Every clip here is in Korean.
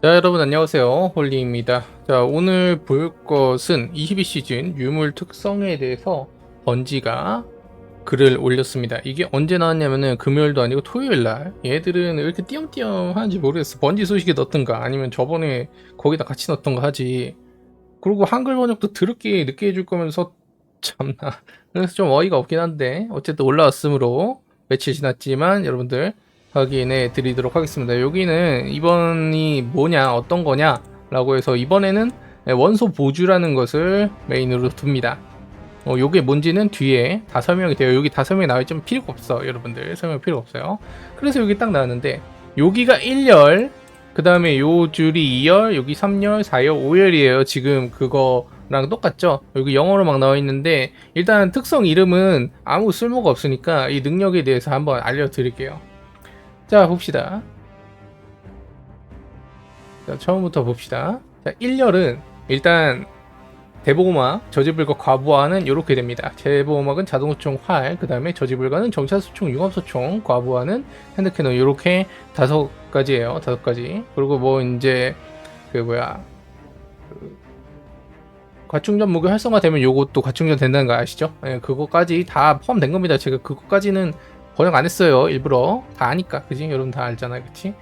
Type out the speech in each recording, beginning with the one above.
자 여러분 안녕하세요. 홀리입니다. 자 오늘 볼 것은 22시즌 유물 특성에 대해서 번지가 글을 올렸습니다. 이게 언제 나왔냐면은 금요일도 아니고 토요일날. 얘들은 왜 이렇게 띄엄띄엄 하는지 모르겠어. 번지 소식에 넣던가 아니면 저번에 거기다 같이 넣던가 하지. 그리고 한글 번역도 드럽게 늦게 해줄 거면서 참나. 그래서 좀 어이가 없긴 한데 어쨌든 올라왔으므로 며칠 지났지만 여러분들 확인해 드리도록 하겠습니다. 여기는 이번이 뭐냐, 어떤 거냐, 라고 해서 이번에는 원소 보주라는 것을 메인으로 둡니다. 어, 요게 뭔지는 뒤에 다 설명이 돼요. 여기 다 설명이 나와 있지만 필요가 없어. 여러분들. 설명 필요 없어요. 그래서 여기 딱 나왔는데, 여기가 1열, 그 다음에 요 줄이 2열, 여기 3열, 4열, 5열이에요. 지금 그거랑 똑같죠? 여기 영어로 막 나와 있는데, 일단 특성 이름은 아무 쓸모가 없으니까 이 능력에 대해서 한번 알려드릴게요. 자 봅시다. 자 처음부터 봅시다. 자 1열은 일단 대보호막 저지불과 과부하는 이렇게 됩니다. 대보호막은 자동소총 활, 그 다음에 저지불과는 정찰소총, 융합소총, 과부하는 핸드캐논 이렇게 다섯 가지예요. 다섯 가지. 그리고 뭐 이제 그 뭐야? 그 과충전 무기 활성화되면 요것도 과충전 된다는 거 아시죠? 예, 그거까지 다 포함된 겁니다. 제가 그거까지는 번역 안 했어요 일부러. 다 아니까. 그지 여러분 다 알잖아요 그치?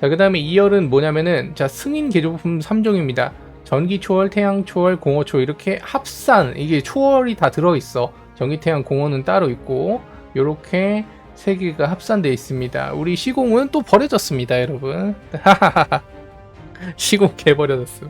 자 그 다음에 2열은 뭐냐면은 자 승인 개조품 3종입니다. 전기 초월 태양 초월 공허 초월 이렇게 합산 이게 초월이 다 들어 있어. 전기 태양 공허는 따로 있고 요렇게 세 개가 합산되어 있습니다. 우리 시공은 또 버려졌습니다 여러분. 시공 개 버려졌어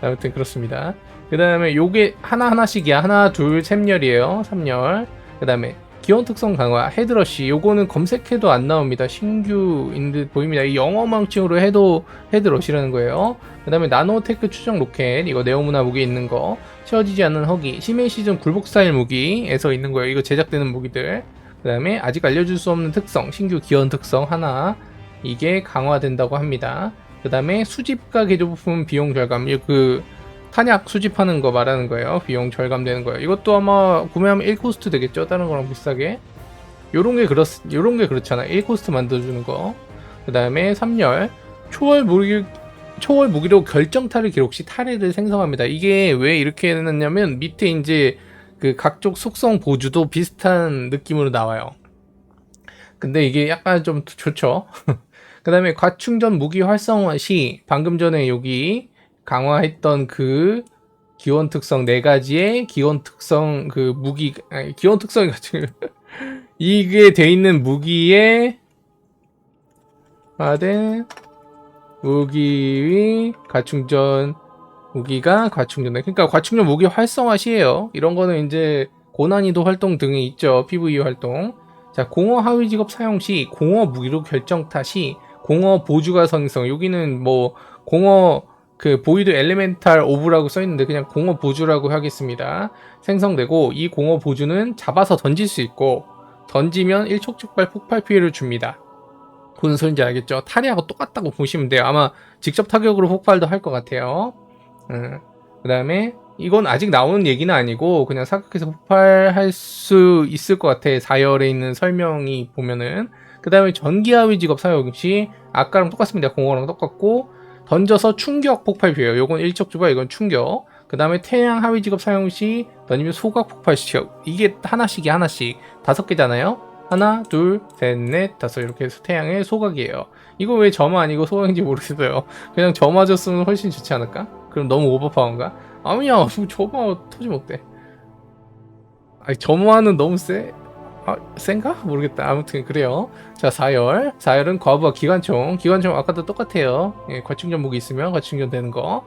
아무튼 그렇습니다. 그 다음에 요게 하나 하나씩이야. 하나 둘 셋열이에요. 3열. 그 다음에 기원 특성 강화 헤드러시 요거는 검색해도 안 나옵니다. 신규인 듯 보입니다. 이 영어 망칭으로 해도 헤드러시라는 거예요. 그 다음에 나노테크 추정 로켓 이거 네오문화 무기 있는 거. 채워지지 않는 허기 심해 시즌 굴복 스타일 무기에서 있는 거예요. 이거 제작되는 무기들. 그 다음에 아직 알려줄 수 없는 특성 신규 기원 특성 하나. 이게 강화된다고 합니다. 그 다음에 수집가 개조 부품 비용 절감. 그 탄약 수집하는 거 말하는 거예요. 비용 절감되는 거예요. 이것도 아마 구매하면 1코스트 되겠죠? 다른 거랑 비싸게. 요런 게 그렇, 요런 게 그렇잖아. 1코스트 만들어주는 거. 그 다음에 3열. 초월 무기, 초월 무기로 결정타를 기록 시 타례를 생성합니다. 이게 왜 이렇게 해놨냐면 밑에 이제 그 각종 속성 보주도 비슷한 느낌으로 나와요. 근데 이게 약간 좀 좋죠. 그 다음에 과충전 무기 활성화 시 방금 전에 여기 강화했던 그 기원 특성 네 가지의 기원 특성 그 무기 아니 기원 특성이 가지고 이게 돼 있는 무기에 하된 무기 과충전 무기가 과충전 그러니까 과충전 무기 활성화 시에요. 이런 거는 이제 고난이도 활동 등이 있죠. PVE 활동. 자 공허 하위 직업 사용 시 공허 무기로 결정타 시 공허 보주가 성성. 여기는 뭐 공허 그 보이드 엘리멘탈 오브라고 써있는데 그냥 공허 보주라고 하겠습니다. 생성되고 이 공허 보주는 잡아서 던질 수 있고 던지면 일촉즉발 폭발 피해를 줍니다. 무슨 소리인지 알겠죠? 타리하고 똑같다고 보시면 돼요. 아마 직접 타격으로 폭발도 할 것 같아요. 음. 그 다음에 이건 아직 나오는 얘기는 아니고 그냥 사각해서 폭발할 수 있을 것 같아. 4열에 있는 설명이 보면은 그 다음에 전기하위 직업 사용 시 아까랑 똑같습니다. 공허랑 똑같고 던져서 충격 폭발 피해요. 요건 일적 주바, 이건 충격. 그 다음에 태양 하위 직업 사용 시 던지면 소각 폭발 시켜. 이게 하나씩이 하나씩 다섯 개잖아요. 하나, 둘, 셋, 넷, 다섯 이렇게 해서 태양의 소각이에요. 이거 왜 점화 아니고 소각인지 모르겠어요. 그냥 점화 줬으면 훨씬 좋지 않을까? 그럼 너무 오버파워인가? 아니야, 점화 터지면 어때? 아니 점화는 너무 세. 아, 센가? 모르겠다. 아무튼 그래요. 자, 4열. 4열은 과부하 기관총. 기관총 아까도 똑같아요. 예, 과충전 무기 있으면 과충전 되는 거.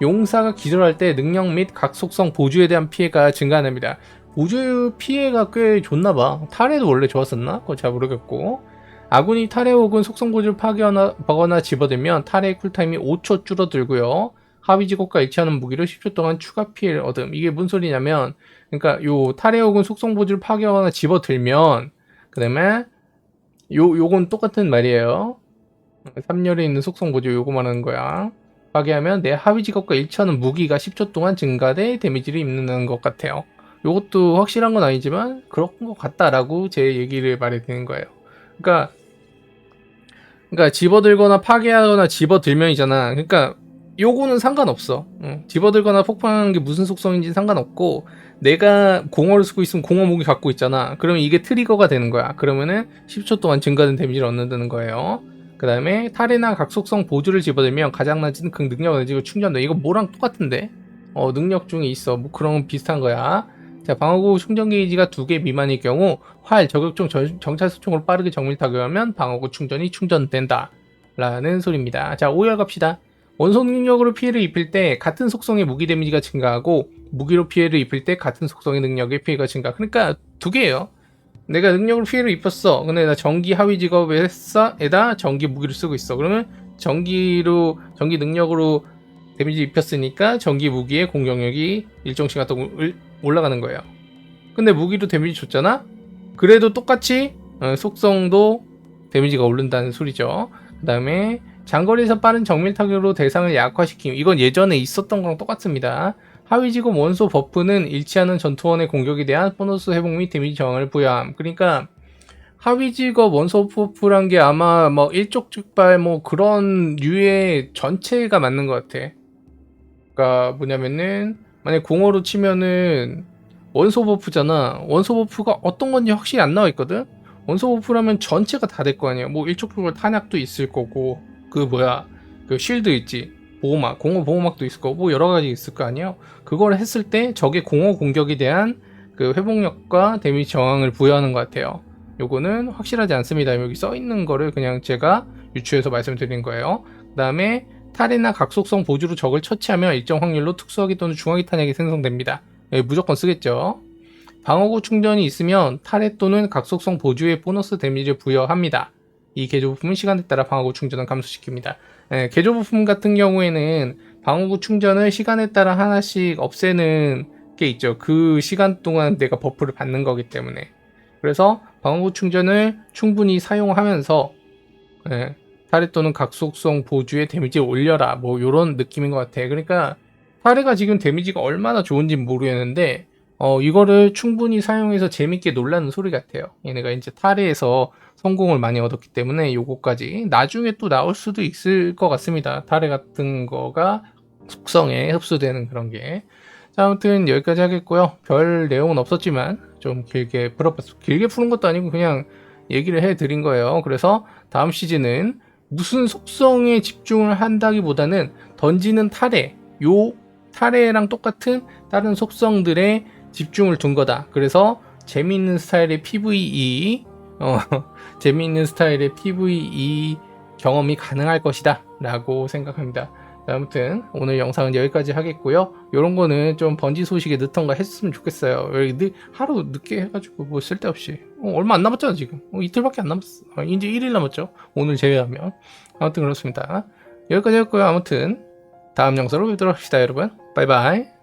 용사가 기절할 때 능력 및 각 속성 보주에 대한 피해가 증가합니다. 보주 피해가 꽤 좋나봐. 탈해도 원래 좋았었나? 그거 잘 모르겠고. 아군이 탈해 혹은 속성 보주를 파괴하거나 집어들면 탈해 쿨타임이 5초 줄어들고요. 하위 직업과 일치하는 무기를 10초 동안 추가 피해를 얻음. 이게 무슨 소리냐면, 그러니까 요 탈해 혹은 속성 보주를 파괴하거나 집어들면, 그 다음에 요, 요건 똑같은 말이에요. 3열에 있는 속성 보조 요거 말하는 거야. 파괴하면 내 하위 직업과 일치하는 무기가 10초 동안 증가돼 데미지를 입는 것 같아요. 요것도 확실한 건 아니지만 그런 것 같다라고 제 얘기를 말해 드는 거예요. 그러니까 그러니까 집어들거나 파괴하거나 집어들면이잖아. 그러니까 요거는 상관없어. 응. 집어들거나 폭발하는 게 무슨 속성인지 상관없고 내가 공허를 쓰고 있으면 공허 무기 갖고 있잖아. 그러면 이게 트리거가 되는 거야. 그러면은 10초 동안 증가된 데미지를 얻는다는 거예요. 그 다음에 탈이나 각속성 보조를 집어들면 가장 낮은 그 능력 에너지가 충전돼. 이거 뭐랑 똑같은데? 어, 능력 중에 있어. 뭐 그런 건 비슷한 거야. 자, 방어구 충전 게이지가 두 개 미만일 경우 활, 저격총, 전- 정찰 소총으로 빠르게 정밀 타격하면 방어구 충전이 충전된다. 라는 소리입니다. 자, 5열 갑시다. 원소 능력으로 피해를 입힐 때 같은 속성의 무기 데미지가 증가하고 무기로 피해를 입힐 때 같은 속성의 능력의 피해가 증가. 그러니까 두 개예요. 내가 능력으로 피해를 입혔어. 근데 나 전기 하위 직업에다 전기 무기를 쓰고 있어. 그러면 전기로 전기 능력으로 데미지 입혔으니까 전기 무기의 공격력이 일정 시간 동안 올- 올라가는 거예요. 근데 무기로 데미지 줬잖아. 그래도 똑같이 어, 속성도 데미지가 오른다는 소리죠. 그 다음에 장거리에서 빠른 정밀 타격으로 대상을 약화시킴. 이건 예전에 있었던 거랑 똑같습니다. 하위 직업 원소 버프는 일치하는 전투원의 공격에 대한 보너스 회복 및 데미지 저항을 부여함. 그러니까 하위 직업 원소 버프란 게 아마 뭐 일촉즉발 뭐 그런 류의 전체가 맞는 것 같아. 그러니까 뭐냐면은 만약 공허로 치면은 원소 버프잖아. 원소 버프가 어떤 건지 확실히 안 나와 있거든. 원소 버프라면 전체가 다 될 거 아니야. 뭐 일촉즉발 탄약도 있을 거고 그 뭐야 그 쉴드 있지. 보호막, 공허 보호막도 있을 거고 뭐 여러 가지 있을 거 아니에요. 그걸 했을 때 적의 공허 공격에 대한 그 회복력과 데미지 저항을 부여하는 것 같아요. 요거는 확실하지 않습니다. 여기 써 있는 거를 그냥 제가 유추해서 말씀드린 거예요. 그 다음에 탈이나 각속성 보조로 적을 처치하면 일정 확률로 특수화기 또는 중화기 탄약이 생성됩니다. 여기 무조건 쓰겠죠. 방어구 충전이 있으면 탈해 또는 각속성 보조의 보너스 데미지를 부여합니다. 이 개조 부품은 시간에 따라 방어구 충전을 감소시킵니다. 예, 개조 부품 같은 경우에는 방어구 충전을 시간에 따라 하나씩 없애는 게 있죠. 그 시간 동안 내가 버프를 받는 거기 때문에. 그래서 방어구 충전을 충분히 사용하면서 예, 탈해 또는 각속성 보조의 데미지를 올려라. 뭐 요런 느낌인 것 같아. 그러니까 탈해가 지금 데미지가 얼마나 좋은지 모르겠는데 어 이거를 충분히 사용해서 재밌게 놀라는 소리 같아요. 얘네가 이제 탈해에서 성공을 많이 얻었기 때문에 요거까지 나중에 또 나올 수도 있을 것 같습니다. 탈해 같은 거가 속성에 흡수되는 그런 게. 자, 아무튼 여기까지 하겠고요. 별 내용은 없었지만 좀 길게 풀어봤어. 길게 푸는 것도 아니고 그냥 얘기를 해드린 거예요. 그래서 다음 시즌은 무슨 속성에 집중을 한다기보다는 던지는 탈해, 요 탈해랑 똑같은 다른 속성들에 집중을 둔 거다. 그래서 재미있는 스타일의 PVE, 어, 재미있는 스타일의 PVE 경험이 가능할 것이다. 라고 생각합니다. 아무튼 오늘 영상은 여기까지 하겠고요. 이런 거는 좀 번지 소식에 늦던가 했으면 좋겠어요. 늦, 하루 늦게 해가지고 뭐 쓸데없이 어, 얼마 안 남았잖아 지금 어, 이틀밖에 안 남았어. 어, 이제 1일 남았죠. 오늘 제외하면 아무튼 그렇습니다. 여기까지 했고요. 아무튼 다음 영상으로 뵙도록 합시다 여러분. 바이바이.